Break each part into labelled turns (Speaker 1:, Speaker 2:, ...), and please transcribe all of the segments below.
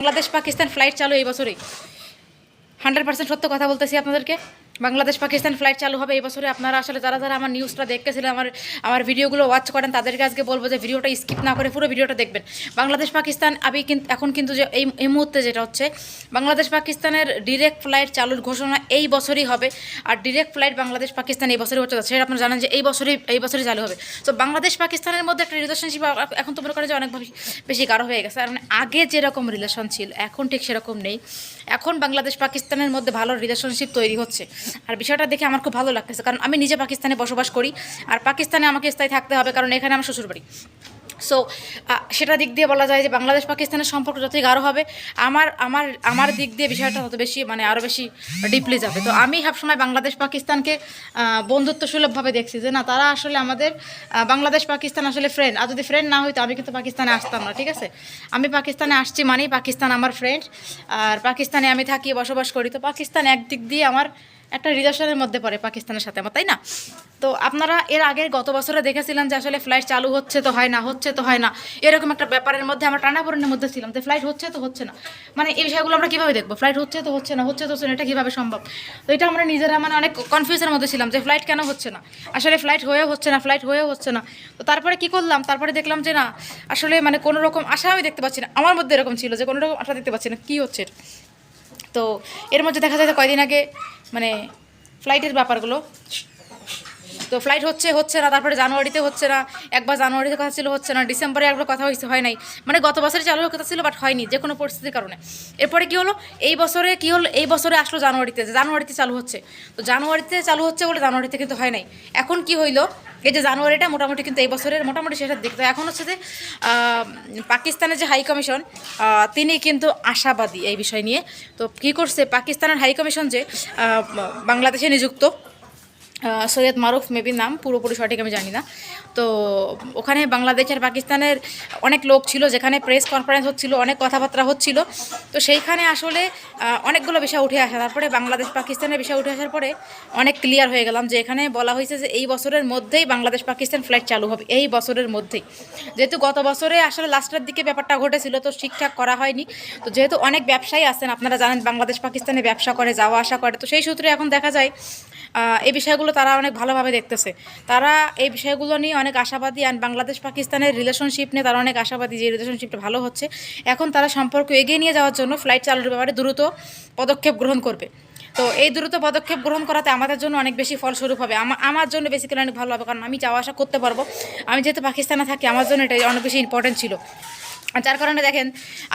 Speaker 1: Bangladesh Pakistan flight চালু এই বছরে হান্ড্রেড পার্সেন্ট সত্য কথা বলতেছি আপনাদেরকে। বাংলাদেশ পাকিস্তান ফ্লাইট চালু হবে। এই বছরে আপনারা আসলে যারা যারা আমার নিউজটা দেখতেছিলেন আমার আমার ভিডিওগুলো ওয়াচ করেন, তাদেরকে আজকে বলব যে ভিডিওটা স্কিপ না করে পুরো ভিডিওটা দেখবেন। বাংলাদেশ পাকিস্তান, আমি কিন্তু এখন কিন্তু যে এই এই মুহূর্তে যেটা হচ্ছে, বাংলাদেশ পাকিস্তানের ডিরেক্ট ফ্লাইট চালুর ঘোষণা এই বছরই হবে। আর ডিরেক্ট ফ্লাইট বাংলাদেশ পাকিস্তান এই বছরই হচ্ছে সেটা আপনারা জানেন যে এই বছরই এই বছরই চালু হবে। তো বাংলাদেশ পাকিস্তানের মধ্যে একটা রিলেশনশিপ এখন তো মনে করেন যে অনেক বেশি- বেশি গাঢ় হয়ে গেছে। কারণ আগে যেরকম রিলেশন ছিল, এখন ঠিক সেরকম নেই। এখন বাংলাদেশ পাকিস্তানের মধ্যে ভালো রিলেশনশিপ তৈরি হচ্ছে। আর বিষয়টা দেখে আমার খুব ভালো লাগতেছে, কারণ আমি নিজে পাকিস্তানে বসবাস করি আর পাকিস্তানে আমাকে স্থায়ী থাকতে হবে, কারণ এখানে আমার শ্বশুরবাড়ি। সো সেটা দিক দিয়ে বলা যায় যে বাংলাদেশ পাকিস্তানের সম্পর্ক যতই গাঢ় হবে, আমার আমার আমার দিক দিয়ে বিষয়টা তত বেশি মানে আরও বেশি ডিপলি যাবে। তো আমি সবসময় বাংলাদেশ পাকিস্তানকে বন্ধুত্ব সুলভভাবে দেখছি যে না, তারা আসলে আমাদের বাংলাদেশ পাকিস্তান আসলে ফ্রেন্ড আর যদি ফ্রেন্ড না হইতো আমি কিন্তু পাকিস্তানে আসতাম না, ঠিক আছে? আমি পাকিস্তানে আসছি মানেই পাকিস্তান আমার ফ্রেন্ড আর পাকিস্তানে আমি থাকি, বসবাস করি। তো পাকিস্তান একদিক দিয়ে আমার একটা রিলেশনের মধ্যে পড়ে পাকিস্তানের সাথে আমার, তাই না? তো আপনারা এর আগে গত বছরে দেখেছিলাম যে আসলে ফ্লাইট চালু হচ্ছে তো হয় না, হচ্ছে তো হয় না। এরকম একটা ব্যাপারের মধ্যে আমরা টানাপোড়েনের মধ্যে ছিলাম যে ফ্লাইট হচ্ছে তো হচ্ছে না। মানে এই বিষয়গুলো আমরা কীভাবে দেখব? ফ্লাইট হচ্ছে তো হচ্ছে না, হচ্ছে তো এটা কীভাবে সম্ভব? তো এটা আমরা নিজেরা মানে অনেক কনফিউজের মধ্যে ছিলাম যে ফ্লাইট কেন হচ্ছে না? আসলে ফ্লাইট হয়েও হচ্ছে না ফ্লাইট হয়েও হচ্ছে না। তো তারপরে কি করলাম? তারপরে দেখলাম যে না, আসলে মানে কোনো রকম আশা আমি দেখতে পাচ্ছি না। আমার মধ্যে এরকম ছিল যে কোনো রকম আশা দেখতে পাচ্ছি না, কী হচ্ছে? তো এর মধ্যে দেখা যায় কয়দিন আগে মানে ফ্লাইটের ব্যাপারগুলো তো ফ্লাইট হচ্ছে হচ্ছে না, তারপরে জানুয়ারিতে হচ্ছে না, একবার জানুয়ারিতে কথা ছিল, হচ্ছে না, ডিসেম্বরে একবার কথা হয়েছে হয় নাই। মানে গত বছরে চালু কথা ছিল বাট হয়নি, যে কোনো পরিস্থিতির কারণে। এরপরে কি হলো? এই বছরে কি হলো, এই বছরে আসলো জানুয়ারিতে জানুয়ারিতে চালু হচ্ছে। তো জানুয়ারিতে চালু হচ্ছে বলে জানুয়ারিতে কিন্তু হয় নাই। এখন কি হইল? এই যে জানুয়ারিটা মোটামুটি কিন্তু এই বছরের মোটামুটি শেষের দিক। তো এখন হচ্ছে যে পাকিস্তানের যে হাই কমিশন তিনি কিন্তু আশাবাদী এই বিষয় নিয়ে। তো কী করছে? পাকিস্তানের হাই কমিশন যে বাংলাদেশে নিযুক্ত সৈয়দ মারুফ মেবি নাম, পুরোপুরি সঠিক আমি জানি না। তো ওখানে বাংলাদেশ আর পাকিস্তানের অনেক লোক ছিল, যেখানে প্রেস কনফারেন্স হচ্ছিল, অনেক কথাবার্তা হচ্ছিল। তো সেইখানে আসলে অনেকগুলো বিষয় উঠে আসা। তারপরে বাংলাদেশ, পাকিস্তানের বিষয় উঠে আসার পরে অনেক ক্লিয়ার হয়ে গেলাম যে এখানে বলা হয়েছে যে এই বছরের মধ্যেই বাংলাদেশ, পাকিস্তান ফ্লাইট চালু হবে, এই বছরের মধ্যেই। যেহেতু গত বছরে আসলে লাস্টের দিকে ব্যাপারটা ঘটেছিল, তো ঠিকঠাক করা হয়নি। তো যেহেতু অনেক ব্যবসায়ী আছেন, আপনারা জানেন বাংলাদেশ, পাকিস্তানে ব্যবসা করে যাওয়া আসা করে। তো সেই সূত্রে এখন দেখা যায় এই বিষয়গুলো তারা অনেক ভালোভাবে দেখতেছে। তারা এই বিষয়গুলো নিয়ে অনেক আশাবাদী আর বাংলাদেশ পাকিস্তানের রিলেশনশিপ নিয়ে তারা অনেক আশাবাদী যে রিলেশনশিপটা ভালো হচ্ছে। এখন তারা সম্পর্ক এগিয়ে নিয়ে যাওয়ার জন্য ফ্লাইট চালুর ব্যাপারে দ্রুত পদক্ষেপ গ্রহণ করবে। তো এই দ্রুত পদক্ষেপ গ্রহণ করাতে আমাদের জন্য অনেক বেশি ফলস্বরূপ হবে। আমার জন্য বেসিক্যালি অনেক ভালো হবে। কারণ আমি যাওয়া আসা করতে পারব। আমি যেহেতু পাকিস্তানে থাকি, আমার জন্য এটা অনেক বেশি ইম্পর্টেন্ট ছিল। যার কারণে দেখেন,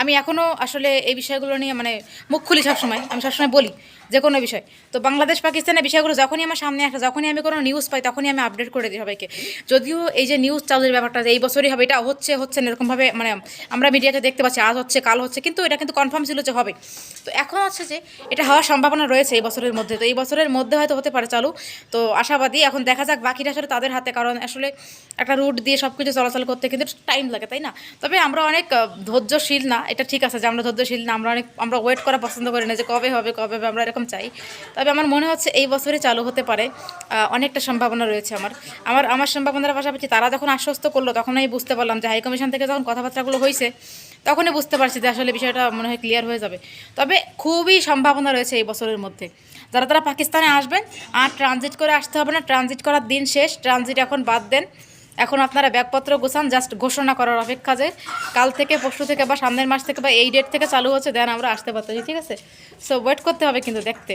Speaker 1: আমি এখনও আসলে এই বিষয়গুলো নিয়ে মানে মুখ খুলি সবসময়। আমি সবসময় বলি যে কোনো বিষয়। তো বাংলাদেশ, পাকিস্তানের বিষয়গুলো যখনই আমার সামনে আসে, যখনই আমি কোনো নিউজ পাই, তখনই আমি আপডেট করে দিই সবাইকে। যদিও এই যে নিউজ চালুর ব্যাপারটা, এই বছরই হবে, এটা হচ্ছে হচ্ছে না, এরকমভাবে মানে আমরা মিডিয়াতে দেখতে পাচ্ছি, আজ হচ্ছে, কাল হচ্ছে, কিন্তু এটা কিন্তু কনফার্ম ছিল যে হবে। তো এখন হচ্ছে যে এটা হওয়ার সম্ভাবনা রয়েছে এই বছরের মধ্যে। তো এই বছরের মধ্যে হয়তো হতে পারে চালু। তো আশাবাদী, এখন দেখা যাক বাকিটা আসলে তাদের হাতে, কারণ আসলে একটা রুট দিয়ে সব কিছু চলাচল করতে কিন্তু টাইম লাগে, তাই না? তবে আমরা অনেক ধৈর্যশীল না, এটা ঠিক আছে যে আমরা ধৈর্যশীল না, আমরা অনেক, আমরা ওয়েট করা পছন্দ করি না যে কবে হবে কবে হবে, আমরা এরকম চাই। তবে আমার মনে হচ্ছে এই বছরে চালু হতে পারে অনেকটা সম্ভাবনা রয়েছে আমার। আমার আমার সম্ভাবনার পাশাপাশি তারা যখন আশ্বস্ত করল তখন আমি বুঝতে পারলাম যে হাইকমিশন থেকে যখন কথাবার্তাগুলো হয়েছে তখনই বুঝতে পারছি যে আসলে বিষয়টা মনে হয় ক্লিয়ার হয়ে যাবে। তবে খুবই সম্ভাবনা রয়েছে এই বছরের মধ্যে। যারা, তারা পাকিস্তানে আসবেন, আর ট্রানজিট করে আসতে হবে না। ট্রানজিট করার দিন শেষ ট্রানজিট এখন বাদ দেন। এখন আপনারা ব্যাগপত্র গোছান জাস্ট ঘোষণা করার অপেক্ষা যে কাল থেকে, পরশু থেকে বা সামনের মাস থেকে বা এই ডেট থেকে চালু হচ্ছে দেন আমরা আসতে পারতেছি, ঠিক আছে? সো ওয়েট করতে হবে কিন্তু দেখতে।